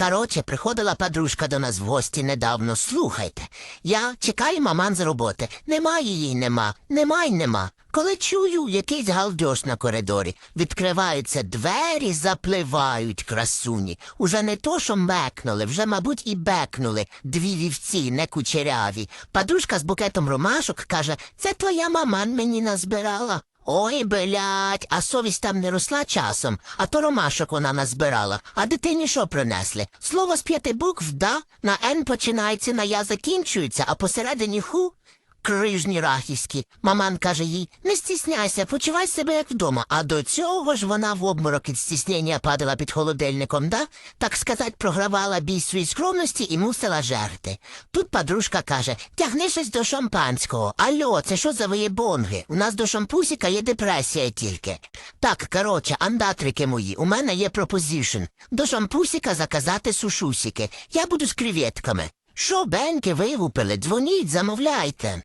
Короче, приходила подружка до нас в гості недавно. Слухайте. Я чекаю маман з роботи. Нема її, нема, нема й нема. Коли чую якийсь галдьош на коридорі, відкриваються двері, запливають красуні. Уже не то, що мекнули, вже, мабуть, і бекнули дві вівці, не кучеряві. Подружка з букетом ромашок каже, це твоя маман мені назбирала. Ой, блядь, а совість там не росла часом, а то ромашок вона назбирала. А дитині що принесли? Слово з п'яти букв да, на Н починається, на я закінчується, а посередині ху. Крижні рахівські. Маман каже їй, не стісняйся, почувай себе як вдома. А до цього ж вона в обморок від стіснення падала під холодильником, да? Так сказать, програвала бій своїй скромності і мусила жерти. Тут подружка каже, тягни щось до шампанського. Альо, це що за виєбонги? У нас до шампусіка є депресія тільки. Так, короче, андатрики мої, у мене є пропозишн. До шампусіка заказати сушусіки. Я буду з креветками. Що, бенки вивупили, дзвоніть, замовляйте.